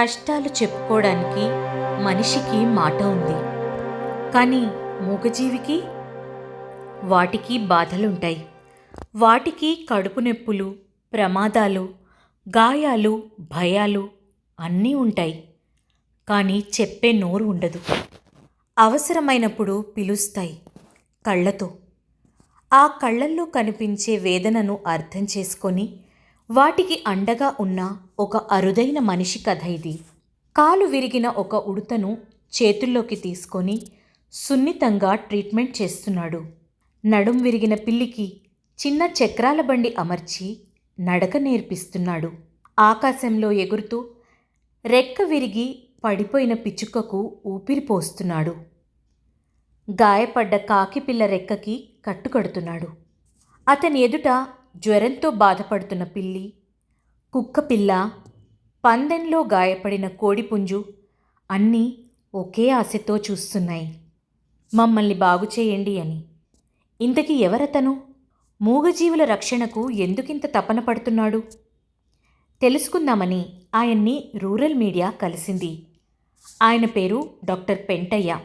కష్టాలు చెప్పుకోవడానికి మనిషికి మాట ఉంది. కానీ మూగజీవికి? వాటికి బాధలుంటాయి. వాటికి కడుపు నొప్పులు ప్రమాదాలు గాయాలు భయాలు అన్నీ ఉంటాయి. కానీ చెప్పే నోరు ఉండదు. అవసరమైనప్పుడు పిలుస్తాయి కళ్ళతో. ఆ కళ్ళల్లో కనిపించే వేదనను అర్థం చేసుకొని వాటికి అండగా ఉన్న ఒక అరుదైన మనిషి కథ ఇది. కాలు విరిగిన ఒక ఉడతను చేతుల్లోకి తీసుకొని సున్నితంగా ట్రీట్మెంట్ చేస్తున్నాడు. నడుం విరిగిన పిల్లికి చిన్న చక్రాల బండి అమర్చి నడక నేర్పిస్తున్నాడు. ఆకాశంలో ఎగురుతూ రెక్క విరిగి పడిపోయిన పిచ్చుకకు ఊపిరి పోస్తున్నాడు. గాయపడ్డ కాకి పిల్ల రెక్కకి కట్టుకడుతున్నాడు. అతని ఎదుట జ్వరంతో బాధపడుతున్న పిల్లి. కుక్క పిల్ల పందెంలో గాయపడిన కోడిపుంజు అన్నీ ఒకే ఆశతో చూస్తున్నాయి. మమ్మల్ని బాగు చేయండి అని. ఇంతకీ ఎవరతను? మూగజీవుల రక్షణకు ఎందుకింత తపన పడుతున్నాడు? తెలుసుకుందామని ఆయన్ని రూరల్ మీడియా కలిసింది. ఆయన పేరు డాక్టర్ పెంటయ్య.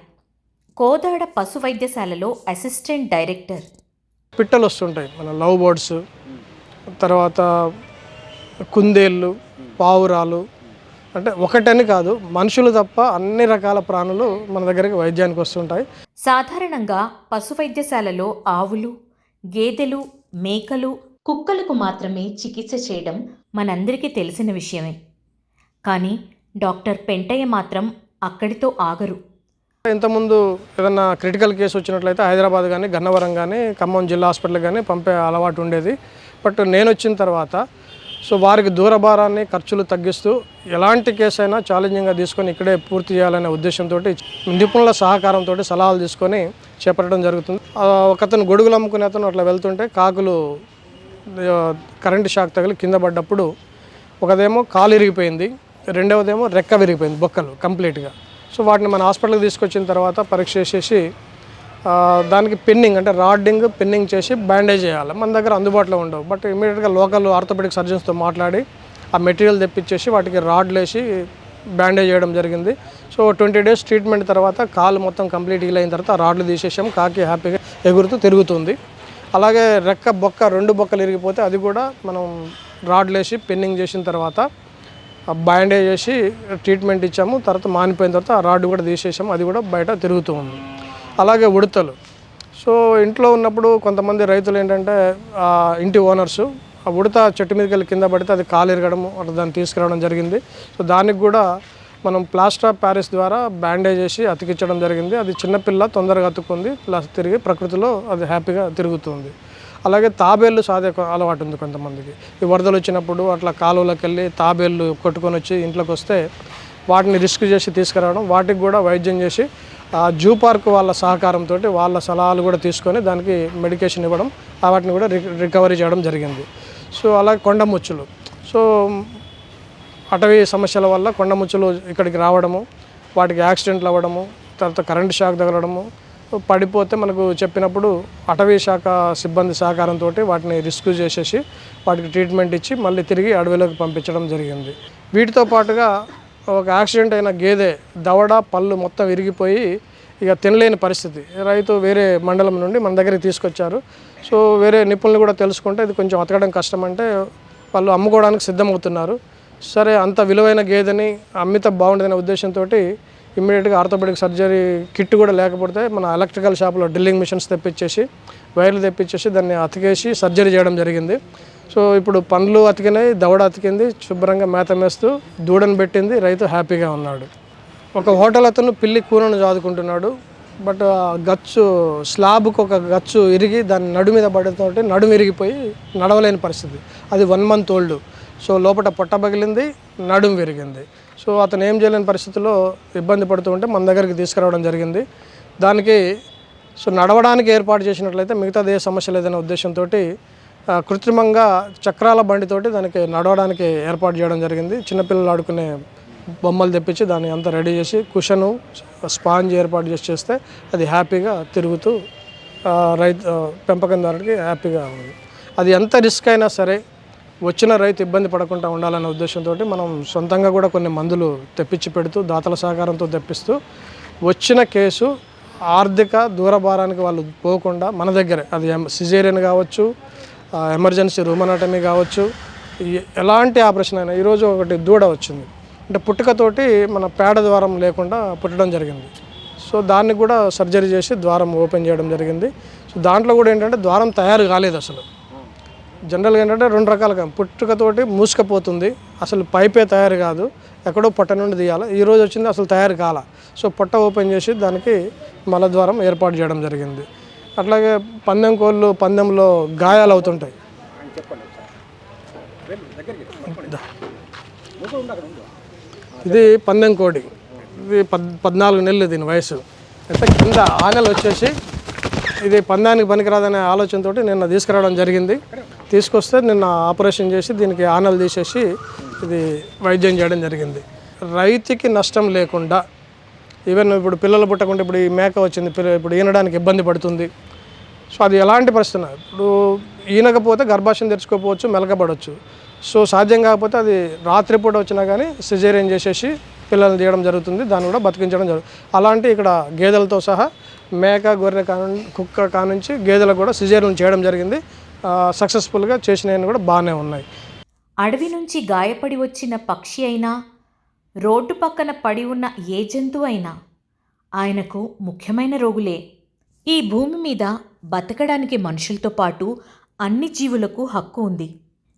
కోదాడ పశు వైద్యశాలలో అసిస్టెంట్ డైరెక్టర్. పిట్టలు వస్తుంటాయి మన లవ్ బర్డ్స్ తర్వాత కుందేళ్ళు పావురాలు అంటే ఒకటని కాదు మనుషులు తప్ప అన్ని రకాల ప్రాణులు మన దగ్గరికి వైద్యానికి వస్తుంటాయి. సాధారణంగా పశు వైద్యశాలలో ఆవులు గేదెలు మేకలు కుక్కలకు మాత్రమే చికిత్స చేయడం మనందరికీ తెలిసిన విషయమే. కానీ డాక్టర్ పెంటయ్య మాత్రం అక్కడితో ఆగరు. ఇంతకుముందు ఏదన్నా క్రిటికల్ కేసు వచ్చినట్లయితే హైదరాబాద్ కానీ గన్నవరం కానీ ఖమ్మం జిల్లా హాస్పిటల్ కానీ పంపే అలవాటు ఉండేది. బట్ నేను వచ్చిన తర్వాత సో వారికి దూరభారాన్ని ఖర్చులు తగ్గిస్తూ ఎలాంటి కేసు అయినా ఛాలెంజింగ్గా తీసుకొని ఇక్కడే పూర్తి చేయాలనే ఉద్దేశంతో నిపుణుల సహకారంతో సలహాలు తీసుకొని చేపట్టడం జరుగుతుంది. ఒకతను గొడుగులు అమ్ముకునే అతను అట్లా వెళ్తుంటే కాకులు కరెంటు షాక్ తగిలి కింద పడ్డప్పుడు ఒకదేమో కాలు ఇరిగిపోయింది రెండవదేమో రెక్క విరిగిపోయింది బొక్కలు కంప్లీట్గా సో వాటిని మన హాస్పిటల్కి తీసుకొచ్చిన తర్వాత పరీక్ష చేసేసి దానికి పిన్నింగ్ అంటే రాడ్డింగ్ పిన్నింగ్ చేసి బ్యాండేజ్ చేయాలి. మన దగ్గర అందుబాటులో ఉండవు. బట్ ఇమీడియట్గా లోకల్ ఆర్థోపెడిక్ సర్జన్స్తో మాట్లాడి ఆ మెటీరియల్ తెప్పించేసి వాటికి రాడ్లు వేసి బ్యాండేజ్ చేయడం జరిగింది. సో ట్వంటీ డేస్ ట్రీట్మెంట్ తర్వాత కాలు మొత్తం కంప్లీట్ హీల్ అయిన తర్వాత రాడ్లు తీసేసాం. కాకి హ్యాపీగా ఎగురుతూ తిరుగుతుంది. అలాగే రెక్క బొక్క రెండు బొక్కలు ఇరిగిపోతే అది కూడా మనం రాడ్లు వేసి పిన్నింగ్ చేసిన తర్వాత బ్యాండేజ్ చేసి ట్రీట్మెంట్ ఇచ్చాము. తర్వాత మానిపోయిన తర్వాత ఆ రాడ్ కూడా తీసేసాము. అది కూడా బయట తిరుగుతూ ఉంది. అలాగే ఉడతలు. సో ఇంట్లో ఉన్నప్పుడు కొంతమంది రైతులు ఏంటంటే ఇంటి ఓనర్సు ఆ ఉడత చెట్టు మీదకి వెళ్ళి కింద పడితే అది కాలు ఇరగడము అట్లా దాన్ని తీసుకురావడం జరిగింది. సో దానికి కూడా మనం ప్లాస్టర్ ఆఫ్ ప్యారిస్ ద్వారా బ్యాండేజ్ చేసి అతికించడం జరిగింది. అది చిన్నపిల్ల తొందరగా అతుక్కుంది ప్లస్ తిరిగి ప్రకృతిలో అది హ్యాపీగా తిరుగుతుంది. అలాగే తాబేళ్ళు సాదే అలవాటు ఉంది కొంతమందికి. ఈ వరదలు వచ్చినప్పుడు అట్లా కాలువలోకి వెళ్ళి తాబేళ్ళు కొట్టుకొని వచ్చి ఇంట్లోకి వస్తే వాటిని రిస్క్ చేసి తీసుకురావడం వాటికి కూడా వైద్యం చేసి జూ పార్క్ వాళ్ళ సహకారంతో వాళ్ళ సలహాలు కూడా తీసుకొని దానికి మెడికేషన్ ఇవ్వడం వాటిని కూడా రికవరీ చేయడం జరిగింది. సో అలా కొండముచ్చులు సో అటవీ సమస్యల వల్ల కొండముచ్చులు ఇక్కడికి రావడము వాటికి యాక్సిడెంట్లు అవ్వడము తర్వాత కరెంట్ షాక్ తగలడము పడిపోతే మనకు చెప్పినప్పుడు అటవీ శాఖ సిబ్బంది సహకారంతో వాటిని రిస్క్ చేసేసి వాటికి ట్రీట్మెంట్ ఇచ్చి మళ్ళీ తిరిగి అడవిలోకి పంపించడం జరిగింది. వీటితో పాటుగా ఒక యాక్సిడెంట్ అయిన గేదె దవడ పళ్ళు మొత్తం విరిగిపోయి ఇక తినలేని పరిస్థితి. రైతు వేరే మండలం నుండి మన దగ్గరికి తీసుకొచ్చారు. సో వేరే నిపుణులు కూడా తెలుసుకుంటే ఇది కొంచెం అతకడం కష్టం అంటే వాళ్ళు అమ్ముకోవడానికి సిద్ధమవుతున్నారు. సరే అంత విలువైన గేదెని అమ్మితే బాగుండదనే ఉద్దేశంతో ఇమ్మీడియట్గా ఆర్థోపెడిక్ సర్జరీ కిట్ కూడా లేకపోతే మన ఎలక్ట్రికల్ షాప్లో డ్రిల్లింగ్ మిషన్స్ తెప్పించేసి వైర్లు తెప్పించేసి దాన్ని అతికేసి సర్జరీ చేయడం జరిగింది. సో ఇప్పుడు పండ్లు అతికినాయి దవడ అతికింది శుభ్రంగా మేత మేస్తూ దూడను పెట్టింది రైతు హ్యాపీగా ఉన్నాడు. ఒక హోటల్ అతను పిల్లి కూరను చాదుకుంటున్నాడు బట్ ఆ గచ్చు స్లాబ్కి ఒక గచ్చు ఇరిగి దాని నడు మీద పడటంతో నడుము ఇరిగిపోయి నడవలేని పరిస్థితి. అది వన్ మంత్ ఓల్డ్. సో లోపల పొట్ట పగిలింది నడుము విరిగింది. సో అతను ఏం చేయలేని పరిస్థితిలో ఇబ్బంది పడుతూ ఉంటే మన దగ్గరికి తీసుకురావడం జరిగింది. దానికి సో నడవడానికి ఏర్పాటు చేసినట్లయితే మిగతాది ఏ సమస్య లేదనే ఉద్దేశంతో కృత్రిమంగా చక్రాల బండితోటి దానికి నడవడానికి ఏర్పాటు చేయడం జరిగింది. చిన్నపిల్లలు ఆడుకునే బొమ్మలు తెప్పించి దాన్ని అంతా రెడీ చేసి కుషను స్పాంజ్ ఏర్పాటు చేసి చేస్తే అది హ్యాపీగా తిరుగుతూ రైతు పెంపకందారుడికి హ్యాపీగా ఉంది. అది ఎంత రిస్క్ అయినా సరే వచ్చిన రైతు ఇబ్బంది పడకుండా ఉండాలనే ఉద్దేశంతో మనం సొంతంగా కూడా కొన్ని మందులు తెప్పించి పెడుతూ దాతల సహకారంతో తెప్పిస్తూ వచ్చిన కేసు ఆర్థిక దూరభారానికి వాళ్ళు పోకుండా మన దగ్గరే. అది సిజేరియన్ కావచ్చు ఎమర్జెన్సీ రూమ్ అనాటమీ కావచ్చు. ఎలాంటి ఆపరేషన్ అయినా ఈరోజు ఒకటి దూడ వచ్చింది. అంటే పుట్టుకతోటి మన పేడ ద్వారం లేకుండా పుట్టడం జరిగింది. సో దాన్ని కూడా సర్జరీ చేసి ద్వారం ఓపెన్ చేయడం జరిగింది. సో దాంట్లో కూడా ఏంటంటే ద్వారం తయారు కాలేదు అసలు. జనరల్గా ఏంటంటే రెండు రకాలుగా పుట్టుకతోటి మూసుకపోతుంది. అసలు పైపే తయారు కాదు. ఎక్కడో పొట్ట నుండి తీయాలి ఈ రోజు వచ్చింది అసలు తయారు కాల. సో పొట్ట ఓపెన్ చేసి దానికి మలద్వారం ఏర్పాటు చేయడం జరిగింది. అట్లాగే పందెం కోళ్ళు పందెంలో గాయాలు అవుతుంటాయి. ఇది పందెం కోడి. ఇది పద్ పద్నాలుగు నెలలు దీని వయసు. అయితే కింద ఆనెలు వచ్చేసి ఇది పందానికి పనికిరాదనే ఆలోచనతో నిన్న తీసుకురావడం జరిగింది. తీసుకొస్తే నిన్న ఆపరేషన్ చేసి దీనికి ఆనెలు తీసేసి ఇది వైద్యం చేయడం జరిగింది. రైతుకి నష్టం లేకుండా ఈవెన్ ఇప్పుడు పిల్లలు పుట్టకుండా ఇప్పుడు ఈ మేక వచ్చింది పిల్ల ఇప్పుడు ఈనడానికి ఇబ్బంది పడుతుంది. సో అది ఎలాంటి పరిస్థితి ఇప్పుడు ఈనకపోతే గర్భాశయం తెరుచుకోకపోవచ్చు మెలకబడవచ్చు సో సాధ్యం కాకపోతే అది రాత్రిపూట వచ్చినా కానీ సిజేరియన్ చేసేసి పిల్లల్ని తీయడం జరుగుతుంది దాన్ని కూడా బతికించడం జరుగుతుంది అలాంటి ఇక్కడ గేదెలతో సహా మేక గొర్రె కా కుక్క కానుంచి గేదెలకు కూడా సిజేరియన్ చేయడం జరిగింది. సక్సెస్ఫుల్గా చేసినవి కూడా బాగానే ఉన్నాయి. అడవి నుంచి గాయపడి వచ్చిన పక్షి అయినా రోడ్డు పక్కన పడి ఉన్న ఏ జంతువు అయినా ఆయనకు ముఖ్యమైన రోగులే. ఈ భూమి మీద బతకడానికి మనుషులతో పాటు అన్ని జీవులకు హక్కు ఉంది.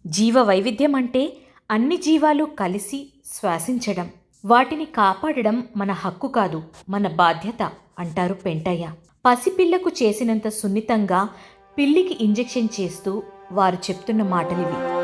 జీవ వైవిధ్యం అంటే అన్ని జీవాలు కలిసి శ్వాసించడం. వాటిని కాపాడడం మన హక్కు కాదు మన బాధ్యత అంటారు పెంటయ్య. పసిపిల్లకు చేసినంత సున్నితంగా పిల్లికి ఇంజెక్షన్ చేస్తూ వారు చెప్తున్న మాటలివి.